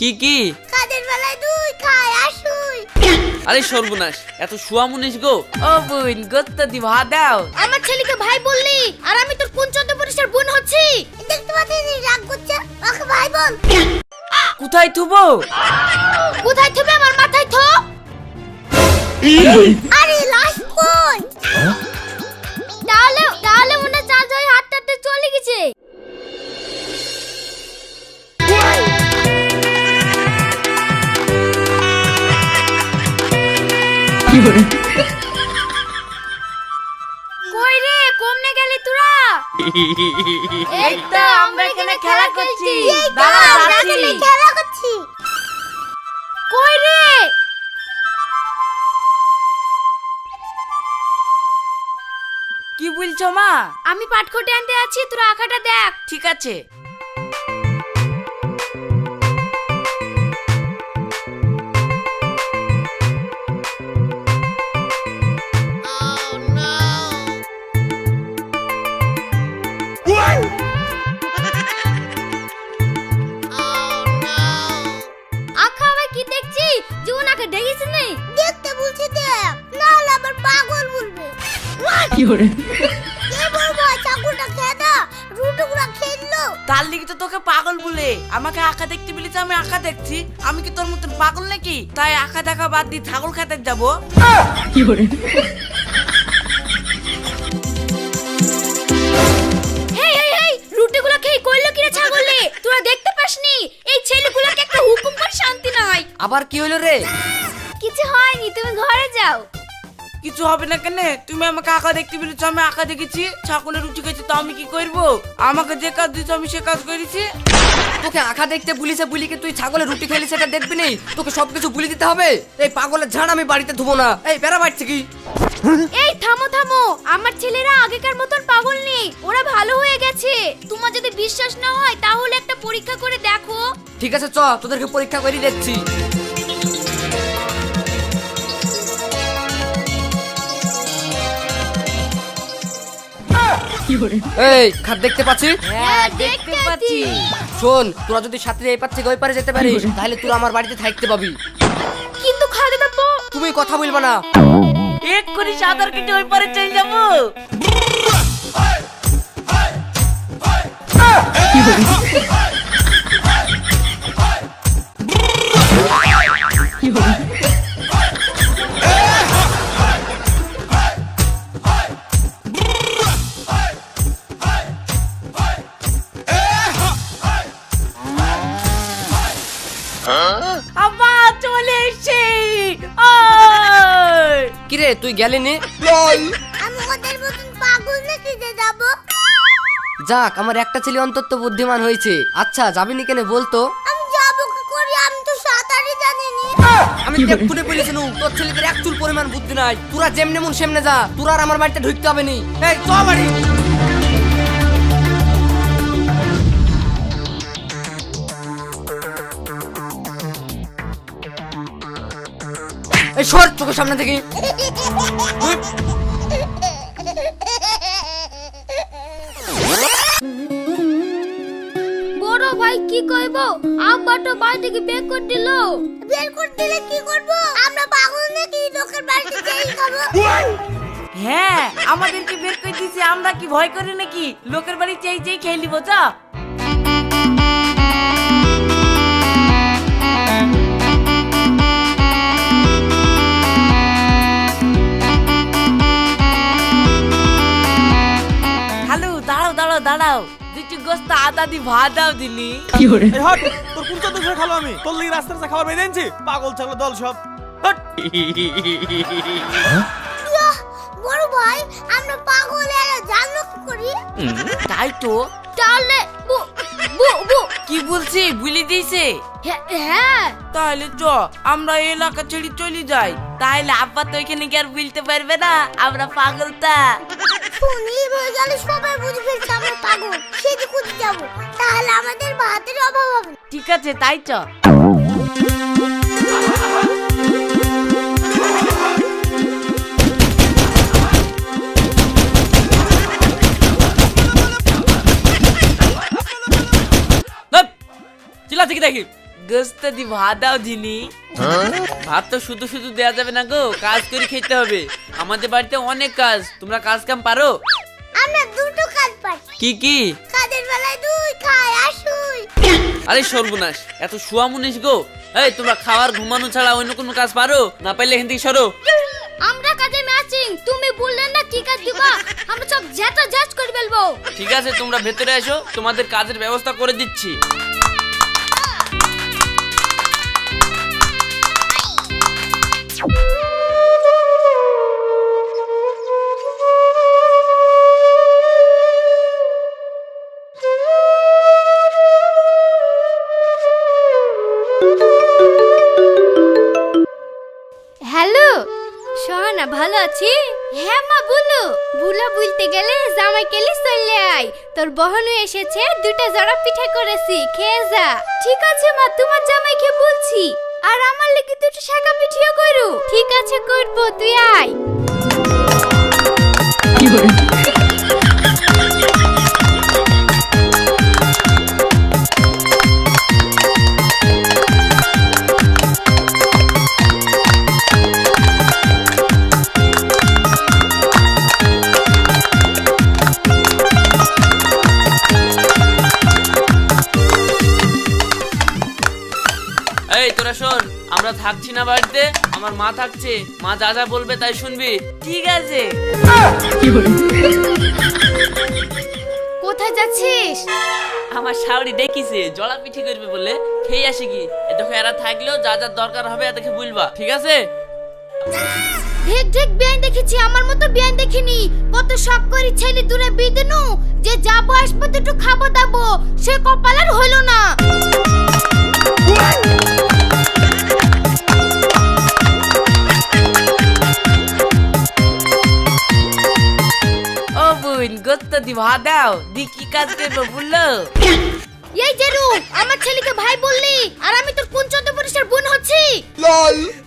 কি কি? কাজের বেলায় দুই খাই আর শুই। আরে সর্বনাশ এত শুয়া মুনিস গো। ও বোন গোত্ত দি ভাত দাও। আমার ছেলেকে ভাই বললি আর আমি তোর কোন চন্দ্র পরিষ্কার বোন হচ্ছি? দেখতে পাচ্ছিস রাগ করছে? ওকে ভাই বল। কোথায় থুবো? কোথায় থুবে? আমার মাথায় থো। আরে লাশ কই কই রে কমনে গেলি তোরা? এই তো আমরা এখানে খেলা করছি। দাঁড়া যাচ্ছি। খেলা করছি। কই রে? কি বলছো মা? আমি পাটখোটে আনতে আছি তোরা আঁকাটা দেখ। ঠিক আছে। খেললো তার লিগে তো তোকে পাগল বলে। আমাকে আঁকা দেখতে বলেছে আমি আঁকা দেখছি। আমি কি তোর মতন পাগল নাকি? তাই আঁকা দেখা বাদ দিয়ে ছাগল খেতে যাব। রুটিগুলো খেয়ে কইলো কিরে ছাগলে? তোরা দেখতে পাসনি? এই ছেলেগুলোকে একটা হুকুম করে শান্তি নাই। আবার কি হলো রে? কিছু হয়নি তুমি ঘরে যাও। কিছু হবে না কেন? তুমি আমাকে আঁকা দেখতে বলেছ আমি আঁকা দেখেছি ছাগলের রুটি খেয়েছি তো আমি কি করব? আমাকে যে কাজ দিয়েছ আমি সে কাজ করেছি। তোকে আঁকা দেখতে পুলিশে বুলিকে তুই ছাগলের রুটি খেলি সেটা দেখবি নি? তোকে সবকিছু বুলি দিতে হবে। এই পাগলের ঝাড় আমি বাড়িতে ধুবো না। এই বেড়া বাড়ছে কি? এই থামো থামো। আমার ছেলেরা আগেকার মতন পাগল নেই ওরা ভালো হয়ে গেছে। তোমার যদি বিশ্বাস না হয় তাহলে একটা পরীক্ষা করে দেখো। ঠিক আছে চ তোদেরকে পরীক্ষা করে দেখছি এই খাট দেখতে পাচ্ছিস হ্যাঁ দেখতে পাচ্ছি। শোন তোরা যদি সাথে এই পাচ্ছে ওই পারে যেতে পারিস তাহলে তোরা আমার বাড়িতে থাকতে পাবি। কিন্তু খাদে দেবো তুমি কথা বলবা না। এক করে সাঁতার কেটে ওই পারে চলে যাব। আবার তুই গেলি নি? আমি ওদের মতন পাগল নাকি যে যাব? যাক আমার একটা ছেলে অন্তত বুদ্ধিমান হয়েছে। আচ্ছা যাবি নি কেনে বলতো? আমি যাব কি করি? আমি তো সাঁতারই জানি নি। আমি দেখুনে বলেছি নু। তোর ছেলেদের এক চুল পরিমাণ বুদ্ধি নাই। তোরা যেমনে মন সেমনে যা। তোরা আর আমার বাড়িতে ঢুকতে হবে নি। এই চ বাড়ি। সর চোখের সামনে থেকে বড় ভাই কি কইব? আব্বা তো বাড়ি থেকে বের করে দিল। বের করে দিলে কি করব? আমরা পাগল নাকি? লোকের বাড়িতে যাই খাব। হ্যাঁ আমাদেরকে বের করে দিয়েছে আমরা কি ভয় করি নাকি? লোকের বাড়ি চেয়ে চেয়ে খেয়ে নিবো যা। দাঁড়াও দাঁড়াও দাঁড়াও। দুটি গোস্ত আদা দি ভাত দাও দিনি এই হট তোর ধরে খালো আমি? তোর লাগি রাস্তার রাস্তা খাবার বেঁধে আনছি। পাগল ছাগল দল সব। হট। বড় ভাই আমরা পাগল এরা জানলো কি করি তাই তো। তাহলে বু বু বু। কি বলছি? বুলি দিয়েছে। হ্যাঁ, তাহলে চ আমরা এই এলাকা ছেড়ে চলে যাই। তাহলে আব্বা তো এখানে কি আর বুঝতে পারবে না? আমরা পাগলটা শুনি তাহলে সবাই বুঝে ফেলছে আমরা পাগল। যাব। তাহলে আমাদের ভাতের অভাব হবে ঠিক আছে তাই চ দেখি? ভাত তো শুধু শুধু দেয়া যাবে না গো কাজ করে খেতে হবে। আমাদের বাড়িতে অনেক কাজ। তোমরা কাজ কাম পারো? আমরা দুটো কাজ পাই কি কি? কাদের বেলায় দুই খাই আর শুই আরে সর্বনাশ এত শুয়া গো। এই তোমরা খাওয়ার ঘুমানো ছাড়া অন্য কোনো কাজ পারো? না পাইলে এখান থেকে সরো। আমরা কাজে ম্যাচিং তুমি বললে না কি কাজ দিবা? আমরা সব জাজ করে ফেলব। ঠিক আছে তোমরা ভেতরে এসো তোমাদের কাজের ব্যবস্থা করে দিচ্ছি। তোর বহনও এসেছে দুটো জড়া পিঠে করেছি, খেয়ে যা। ঠিক আছে, মা, তোমার জামাইকে বলছি। আর আমার লেগে দুটো শাখা পিঠিও করু। ঠিক আছে, করব, তুই আয়। এই আমরা থাকছি না বাড়িতে আমার মা থাকছে মা যা যা বলবে তাই শুনবি। ঠিক আছে। কোথায় যাচ্ছিস? আমার শাওরি ডেকেছে জলা পিঠি করবে বলে খেয়ে আসি কি? দেখো এরা থাকলেও যা যা দরকার হবে এদেরকে বলবা ঠিক আছে? ঢেক ঢেক বিয়ান দেখেছি আমার মতো বিয়ান দেখিনি। কত শখ করি ছেলে দূরে বিয়ে দিনু যে যাব আসব দুটো খাব দাবো সে কপালের হলো না। ভাত দাও দি কি কাজ করব বলল এই যে আমার ছেলেকে ভাই বললি আর আমি তোর কোন চোদ্দ পুরুষের বোন হচ্ছি?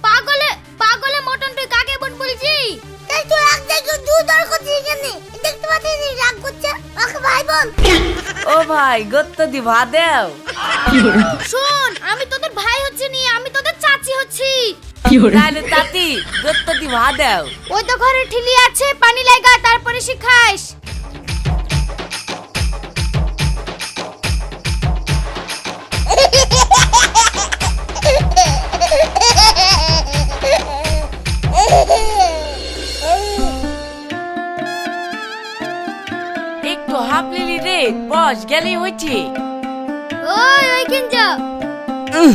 পাগলে পাগলে মটন তুই কাকে বোন বলছি? তাই তুই এক জায়গায় দু দর করছিস এখানে। দেখতে পাচ্ছিস রাগ করছে। ওকে ভাই বল ও ভাই গোস্ত দি ভাত দাও। শোন আমি তোদের ভাই হচ্ছি নি আমি তোদের চাচি হচ্ছি। তাহলে তাতি গোস্ত দি ভাত দাও। ওই তো ঘরে ঠিলি আছে পানি লাগা তারপরে শিখাইস হাফ রে বস গেলেই হচ্ছে ওই ওইখান যা কি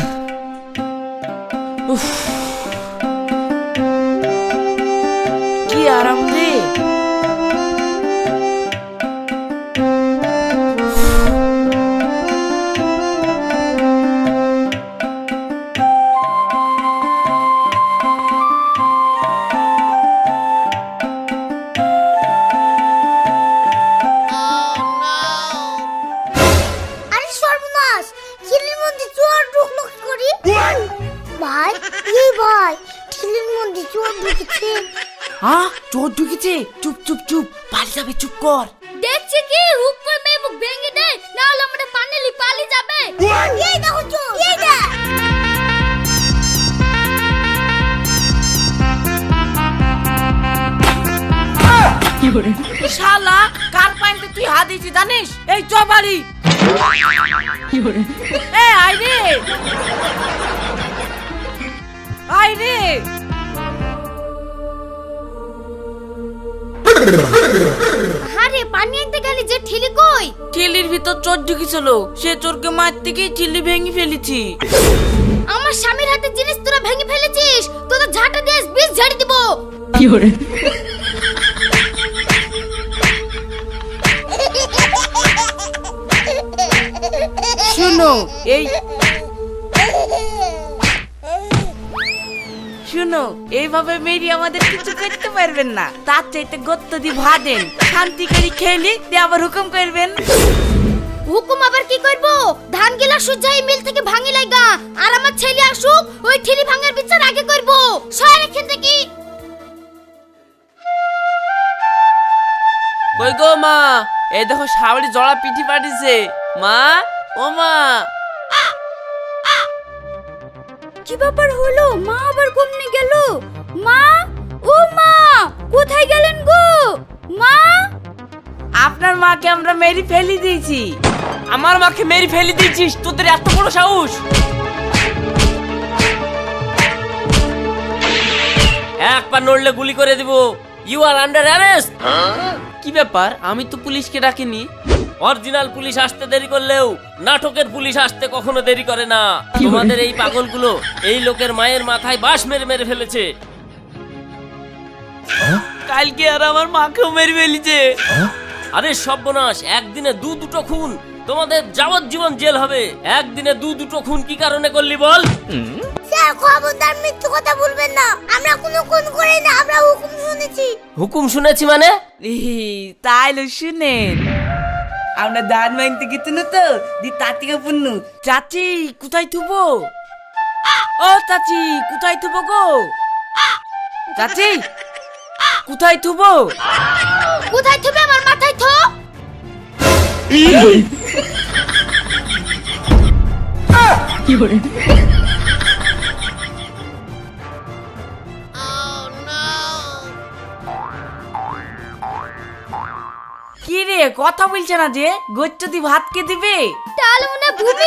হ্যাঁ চোর ঢুকেছে? চুপ চুপ চুপ পালিয়ে যাবে চুপ কর। দেখছি কি? হুক করে মেয়ে মুখ ভেঙে দে না হলে আমাদের পানেলি পালি যাবে। এই দেখো চোর এই দেখ। শালা কার পাইতে তুই হাত দিয়েছি জানিস? এই চ বাড়ি। এ আই রে। আই রে। আরে পানি আনতে গেলি যে ঠিলি কই? ঠিলির ভিতর চোর ঢুকেছিল সে চোরকে মারতে গিয়ে ঠিলি ভেঙে ফেলেছি। আমার স্বামীর হাতে জিনিস তোরা ভেঙে ফেলেছিস তোদের ঝাঁটা দিয়ে বিষ ঝাড়ি দিব। শুনো এই শুনো এইভাবে মেরি আমাদের কিছু করতে পারবেন না। তার চাইতে গত্ত দি ভাদেন শান্তি করে খেলি দিয়ে আবার হুকুম করবেন। হুকুম আবার কি করব? ধান গিলা সুজাই মিল থেকে ভাঙি লাগা আর আমার ছেলে আসুক ওই ঠিলি ভাঙার বিচার আগে করব। সর এখান থেকে। কই গো মা? এই দেখো শাওরি জলা পিঠি পাঠিয়েছে। মা? ও মা? কি ব্যাপার হলো? মা আবার কমনে গেল? মা? ও মা! কোথায় গেলেন গো? মা? আপনার মাকে আমরা মেরি ফেলি দিয়েছি। আমার মাকে মেরে ফেলে দিয়েছিস? তোদের এত বড় সাহস? এক পা নড়লে গুলি করে দিব। ইউ আর আন্ডার অ্যারেস্ট কি ব্যাপার? আমি তো পুলিশকে ডাকিনি। অরিজিনাল পুলিশ আসতে দেরি করলেও নাটকের পুলিশ আসতে কখনো দেরি করে না। তোমাদের এই পাগলগুলো এই লোকের মায়ের মাথায় বাঁশ মেরে মেরে ফেলেছে। কালকে আর আমার মাকেও মেরে ফেলেছে। আরে সর্বনাশ একদিনে দু দুটো খুন তোমাদের যাবজ্জীবন জেল হবে। একদিনে দু দুটো খুন কি কারণে করলি বল? স্যার খবরদার মিথ্যে কথা বলবেন না। আমরা কোনো কোন করি না আমরা হুকুম শুনেছি। হুকুম শুনেছি মানে? তাইলে শুনেন। আমরা ধান মাইনতে গেছি না তো দি তাতিকে পুন্নু চাচি কোথায় থুবো? ও চাচি কোথায় থুবো গো। চাচি কোথায় থুবো? কোথায় থুবে আমার মাথায় থো। কি রে কথা বলছে না যে গোচ্ছ দি ভাত কে দিবে? তাহলে মনে ভূমি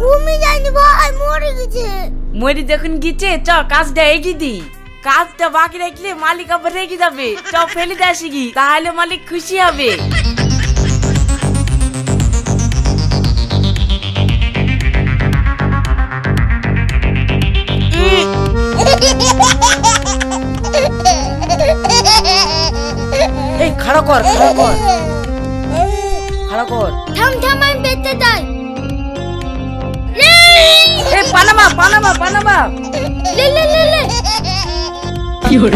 ঘুমি যায়নি ভাই মরে গেছে। মরি যখন গিয়েছে চ কাজটা এগিয়ে দি। কাজটা বাকি রাখলে মালিক আবার রেগে যাবে। চ ফেলে দিয়ে আসি কি তাহলে মালিক খুশি হবে। খাড়া কর। খাড়া কর খাড়া কর। থাম থাম আমি পেতে যাই। এ পানামা পানামা পানামা লে লে লে লে। চল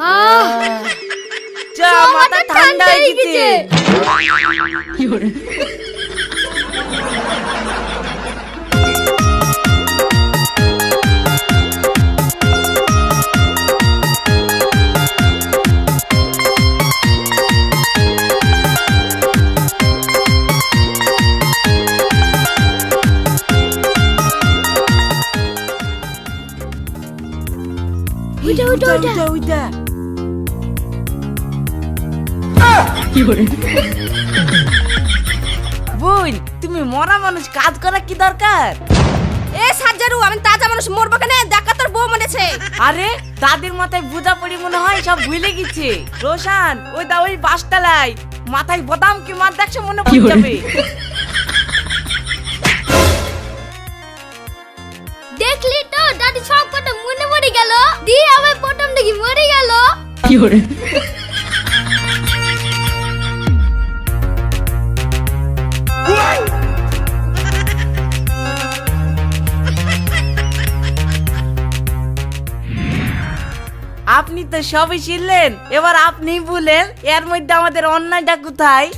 হ্যাঁ। চ মাথা ঠান্ডা হয়ে গেছে। ওইটা ওইটা ওইটা বোন তুমি মরা মানুষ কাজ করা কি দরকার? এ সাজ্জারু আমি তাজা মানুষ মরবো কেন? দেখা তোর বউ মরেছে। আরে দাদির মাথায় বুঝা পড়ি মনে হয় সব ভুলে গেছে। রোশান ওই দা ওই বাসটালাই মাথায় বদাম কি মার দেখছে মনে পড়ে যাবে। দেখলি তো দাদি সব কথা মনে মরে গেল। দিয়ে আমার প্রথম দেখি মরে গেল। আপনি তো সবই শিখলেন এবার আপনি বলেন এর মধ্যে আমাদের অন্যায়টা কোথায়?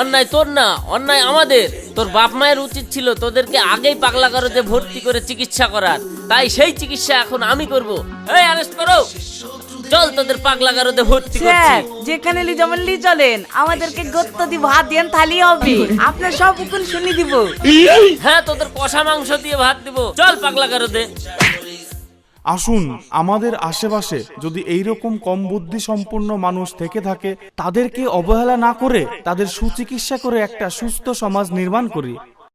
অন্যায় তোর না অন্যায় আমাদের। তোর বাপ মায়ের উচিত ছিল তোদেরকে আগেই পাগলা করতে ভর্তি করে চিকিৎসা করার। তাই সেই চিকিৎসা এখন আমি করব। এই অ্যারেস্ট করো। চল তোদের পাগলা গারদে ভর্তি করছি। স্যার যেখানে লি যেমন লি চলেন আমাদেরকে গত্ত দি ভাত দেন তাহলে হবে। আপনার সব উকুন শুনি দিব। হ্যাঁ তোদের কষা মাংস দিয়ে ভাত দিব। চল পাগলা গারদে। আসুন, আমাদের আশেপাশে যদি এইরকম কম বুদ্ধি সম্পন্ন মানুষ থেকে থাকে, তাদেরকে অবহেলা না করে তাদের সুচিকিৎসা করে একটা সুস্থ সমাজ নির্মাণ করি।